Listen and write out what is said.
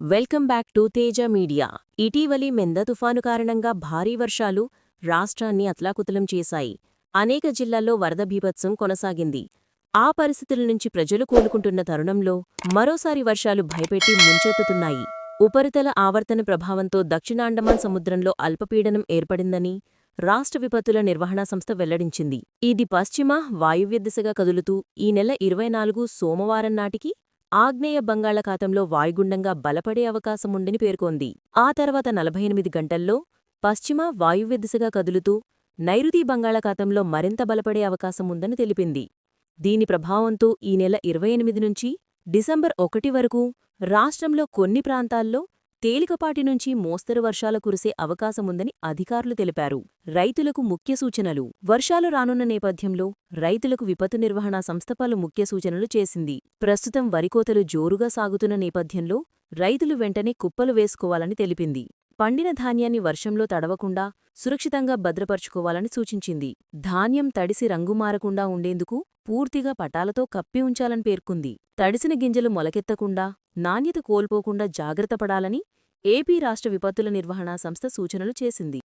Welcome back to Teja media. ఇటీవలి మెంద తుఫాను కారణంగా భారీ వర్షాలు రాష్ట్రాన్ని అతలాకుతలం చేశాయి. అనేక జిల్లాల్లో వరద బీభత్సం కొనసాగింది. ఆ పరిస్థితుల నుంచి ప్రజలు కోలుకుంటున్న తరుణంలో మరోసారి వర్షాలు భయపెట్టి ముంచెత్తుతున్నాయి. ఉపరితల ఆవర్తన ప్రభావంతో దక్షిణాండమాన్ సముద్రంలో అల్పపీడనం ఏర్పడిందని రాష్ట్ర విపత్తుల నిర్వహణా సంస్థ వెల్లడించింది. ఇది పశ్చిమ వాయువ్య దిశగా కదులుతూ ఈ నెల ఇరవై నాలుగు సోమవారం నాటికి ఆగ్నేయ బంగాళాఖాతంలో వాయుగుండంగా బలపడే అవకాశముందని పేర్కొంది. ఆ తర్వాత నలభై ఎనిమిది గంటల్లో పశ్చిమ వాయువ్య దిశగా కదులుతూ నైరుతి బంగాళాఖాతంలో మరింత బలపడే అవకాశముందని తెలిపింది. దీని ప్రభావంతో ఈ నెల ఇరవై ఎనిమిది నుంచి డిసెంబర్ ఒకటి వరకు రాష్ట్రంలో కొన్ని ప్రాంతాల్లో తేలికపాటి నుంచి మోస్తరు వర్షాలు కురిసే అవకాశముందని అధికారులు తెలిపారు. రైతులకు ముఖ్య సూచనలు. వర్షాలు రానున్న నేపథ్యంలో రైతులకు విపత్తు నిర్వహణ సంస్థ పలు ముఖ్య సూచనలు చేసింది. ప్రస్తుతం వరికోతలు జోరుగా సాగుతున్న నేపథ్యంలో రైతులు వెంటనే కుప్పలు వేసుకోవాలని తెలిపింది. పండిన ధాన్యాన్ని వర్షంలో తడవకుండా సురక్షితంగా భద్రపరుచుకోవాలని సూచించింది. ధాన్యం తడిసి రంగు మారకుండా ఉండేందుకు పూర్తిగా పటాలతో కప్పి ఉంచాలని పేర్కొంది. తడిసిన గింజలు మొలకెత్తకుండా నాణ్యత కోల్పోకుండా జాగ్రత్త పడాలని ఏపీ రాష్ట్ర విపత్తుల నిర్వహణా సంస్థ సూచనలు చేసింది.